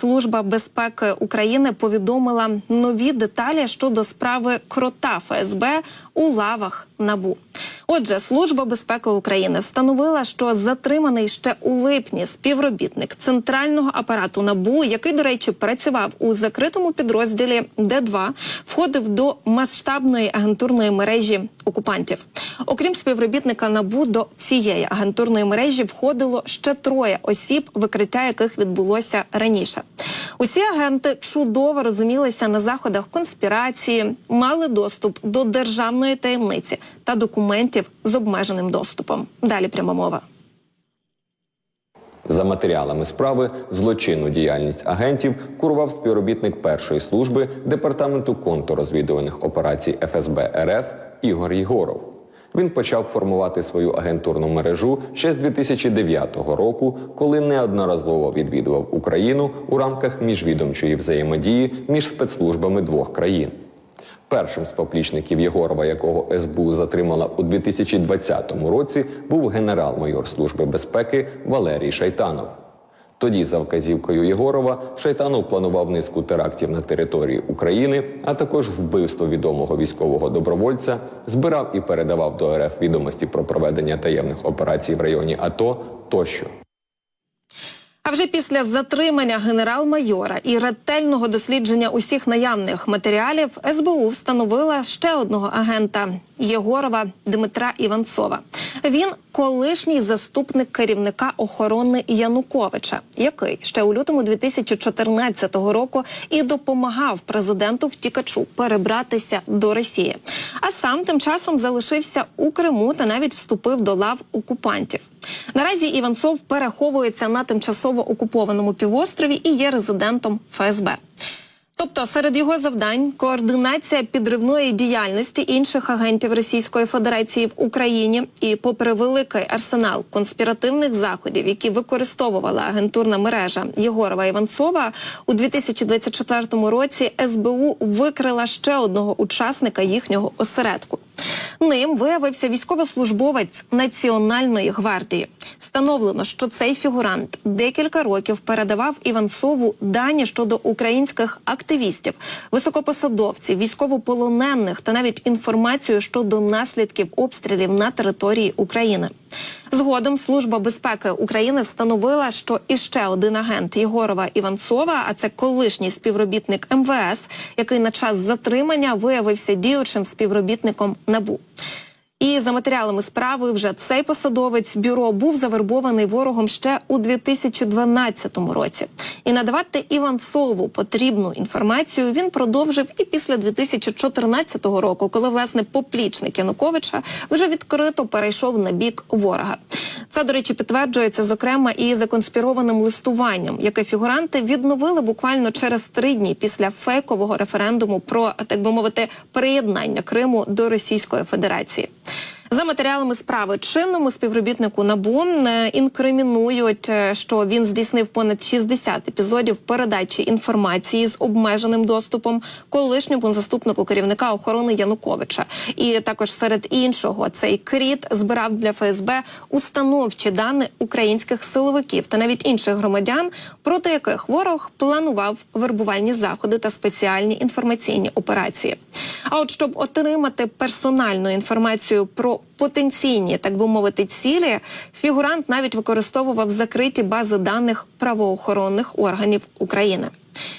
Служба безпеки України повідомила нові деталі щодо справи крота ФСБ у лавах набу. Отже, служба безпеки України встановила, що затриманий ще у липні співробітник центрального апарату набу, який, до речі, працював у закритому підрозділі Д2, входив до масштабної агентурної мережі окупантів. Окрім співробітника набу, до цієї агентурної мережі входило ще троє осіб, викриття яких відбулося раніше. Усі агенти чудово розумілися на заходах конспірації, мали доступ до державної таємниці та документів з обмеженим доступом. Далі пряма мова. За матеріалами справи злочинну діяльність агентів курував співробітник першої служби департаменту контррозвідувальних операцій ФСБ РФ Ігор Єгоров. Він почав формувати свою агентурну мережу ще з 2009 року, коли неодноразово відвідував Україну у рамках міжвідомчої взаємодії між спецслужбами двох країн. Першим з поплічників Єгорова, якого СБУ затримала у 2020 році, був генерал-майор Служби безпеки Валерій Шайтанов. Тоді, за вказівкою Єгорова, Шайтанов планував низку терактів на території України, а також вбивство відомого військового добровольця, збирав і передавав до РФ відомості про проведення таємних операцій в районі АТО тощо. А вже після затримання генерал-майора і ретельного дослідження усіх наявних матеріалів СБУ встановила ще одного агента Єгорова Дмитра Іванцова. Він колишній заступник керівника охорони Януковича, який ще у лютому 2014 року і допомагав президенту втікачу перебратися до Росії. А сам тим часом залишився у Криму та навіть вступив до лав окупантів. Наразі Іванцов переховується на тимчасово окупованому півострові і є резидентом ФСБ. Тобто серед його завдань координація підривної діяльності інших агентів Російської Федерації в Україні, і, попри великий арсенал конспіративних заходів, які використовувала агентурна мережа Єгорова Іванцова, у 2024 році СБУ викрила ще одного учасника їхнього осередку. Ним виявився військовослужбовець Національної гвардії. Встановлено, що цей фігурант декілька років передавав Іванцову дані щодо українських активістів, високопосадовців, військовополонених та навіть інформацію щодо наслідків обстрілів на території України. Згодом служба безпеки України встановила, що іще один агент Єгорова Іванцова, а це колишній співробітник МВС, який на час затримання виявився діючим співробітником НАБУ. І за матеріалами справи вже цей посадовець бюро був завербований ворогом ще у 2012 році. І надавати Іванцову потрібну інформацію він продовжив і після 2014 року, коли власне поплічник Януковича вже відкрито перейшов на бік ворога. Це, до речі, підтверджується зокрема і законспірованим листуванням, яке фігуранти відновили буквально через три дні після фейкового референдуму про так би мовити приєднання Криму до Російської Федерації. За матеріалами справи чинному співробітнику НАБУ е, інкримінують, е, що він здійснив понад 60 епізодів передачі інформації з обмеженим доступом колишньому заступнику керівника охорони Януковича. І також серед іншого цей кріт збирав для ФСБ установчі дані українських силовиків та навіть інших громадян, проти яких ворог планував вербувальні заходи та спеціальні інформаційні операції. А от щоб отримати персональну інформацію про потенційні, так би мовити, цілі, фігурант навіть використовував закриті бази даних правоохоронних органів України.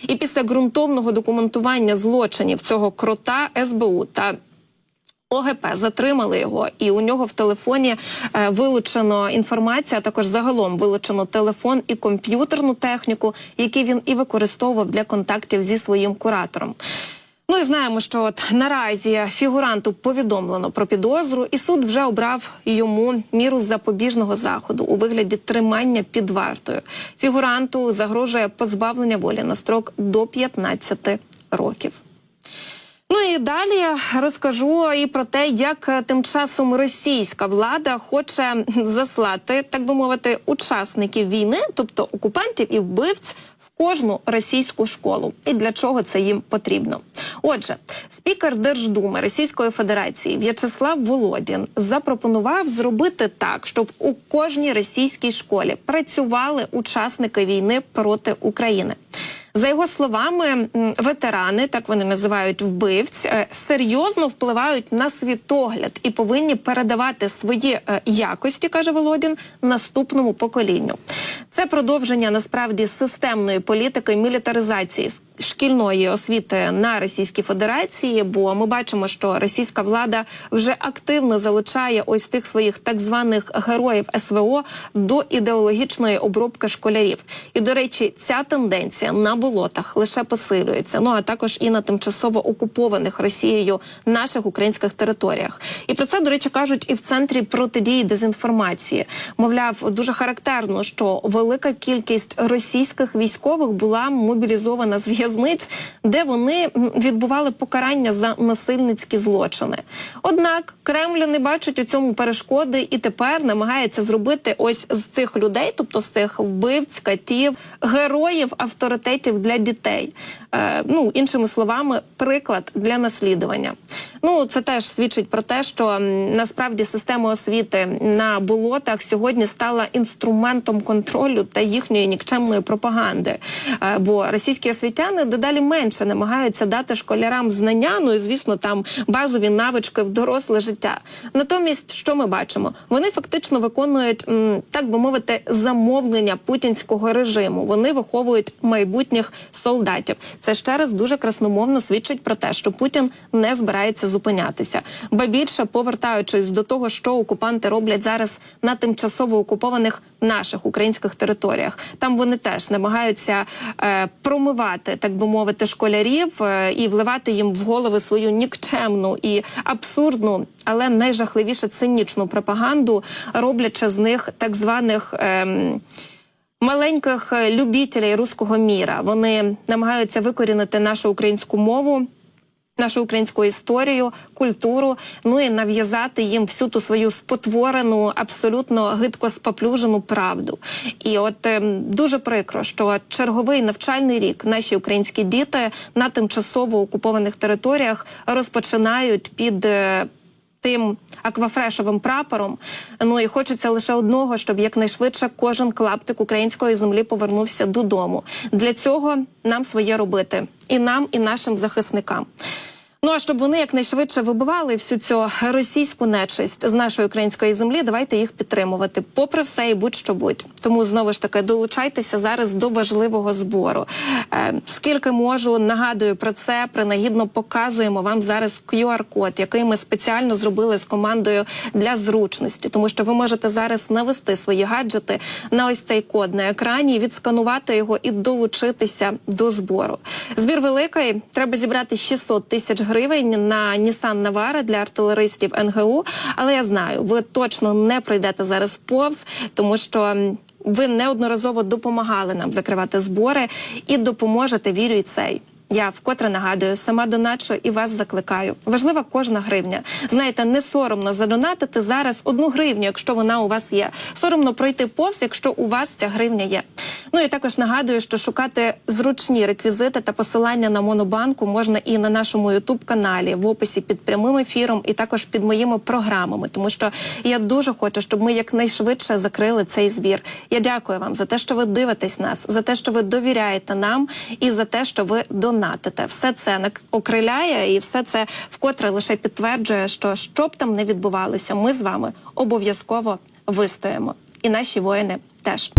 І після ґрунтовного документування злочинів цього крота СБУ та ОГП затримали його, і у нього в телефоні е, вилучено інформацію, а також загалом вилучено телефон і комп'ютерну техніку, які він і використовував для контактів зі своїм куратором. Ну і знаємо, що от наразі фігуранту повідомлено про підозру, і суд вже обрав йому міру запобіжного заходу у вигляді тримання під вартою. Фігуранту загрожує позбавлення волі на строк до 15 років. Ну і далі розкажу і про те, як е, тим часом російська влада хоче заслати, так би мовити, учасників війни, тобто окупантів і вбивць, в кожну російську школу. І для чого це їм потрібно? Отже, спікер Держдуми Російської Федерації В'ячеслав Володін запропонував зробити так, щоб у кожній російській школі працювали учасники війни проти України. За його словами, ветерани, так вони називають вбивць, е, серйозно впливають на світогляд і повинні передавати свої е, якості, каже Володін, наступному поколінню. Це продовження насправді системної політики мілітаризації шкільної освіти на Російській Федерації. Бо ми бачимо, що російська влада вже активно залучає ось тих своїх так званих героїв СВО до ідеологічної обробки школярів. І до речі, ця тенденція на болотах лише посилюється. Ну а також і на тимчасово окупованих Росією наших українських територіях. І про це до речі кажуть і в центрі протидії дезінформації. Мовляв, дуже характерно, що велика кількість російських військових була мобілізована з в'язниць, де вони відбували покарання за насильницькі злочини. Однак Кремль не бачить у цьому перешкоди і тепер намагається зробити ось з цих людей, тобто з цих вбивць, катів, героїв, авторитетів для дітей. Е, ну іншими словами, приклад для наслідування. Ну це теж свідчить про те, що насправді система освіти на болотах сьогодні стала інструментом контролю та їхньої нікчемної пропаганди. Е, бо російські освітяни дедалі менше намагаються дати школярам знання, ну і звісно, там базові навички в доросле життя. Натомість, що ми бачимо? Вони фактично виконують, так би мовити, замовлення путінського режиму. Вони виховують майбутніх солдатів. Це ще раз дуже красномовно свідчить про те, що Путін не збирається зупинятися. Ба більше повертаючись до того, що окупанти роблять зараз на тимчасово окупованих наших українських територіях. Там вони теж намагаються е, промивати, так би мовити, школярів е, і вливати їм в голови свою нікчемну і абсурдну, але найжахливіше цинічну пропаганду, роблячи з них так званих. ем, Маленьких е, любітелей руського міра вони намагаються викорінити нашу українську мову, нашу українську історію, культуру, ну і нав'язати їм всю ту свою спотворену, абсолютно гидко споплюжену правду. І от ем, дуже прикро, що черговий навчальний рік наші українські діти на тимчасово окупованих територіях розпочинають під. е, Тим аквафрешовим прапором. Ну і хочеться лише одного, щоб якнайшвидше кожен клаптик української землі повернувся додому. Для цього нам своє робити і нам, і нашим захисникам. Ну а щоб вони якнайшвидше вибивали всю цю російську нечисть з нашої української землі, давайте їх підтримувати, попри все і будь-що будь. Тому знову ж таки долучайтеся зараз до важливого збору. Е, скільки можу, нагадую про це. Принагідно показуємо вам зараз QR-код, який ми спеціально зробили з командою для зручності, тому що ви можете зараз навести свої гаджети на ось цей код на екрані, відсканувати його і долучитися до збору. Збір великий. Треба зібрати 600 тисяч гривень на Nissan Navara для артилеристів НГУ. Але я знаю, ви точно не пройдете зараз повз, тому що. Ви неодноразово допомагали нам закривати збори і допоможете. Вірю і цей. Я вкотре нагадую, сама доначу і вас закликаю. Важлива кожна гривня. Знаєте, не соромно задонатити зараз одну гривню, якщо вона у вас є. Соромно пройти повз, якщо у вас ця гривня є. Ну і також нагадую, що шукати зручні реквізити та посилання на монобанку можна і на нашому ютуб каналі в описі під прямим ефіром, і також під моїми програмами, тому що я дуже хочу, щоб ми якнайшвидше закрили цей збір. Я дякую вам за те, що ви дивитесь нас, за те, що ви довіряєте нам, і за те, що ви донатите. Все це окриляє, і все це вкотре лише підтверджує, що що б там не відбувалося, ми з вами обов'язково вистоїмо, і наші воїни теж.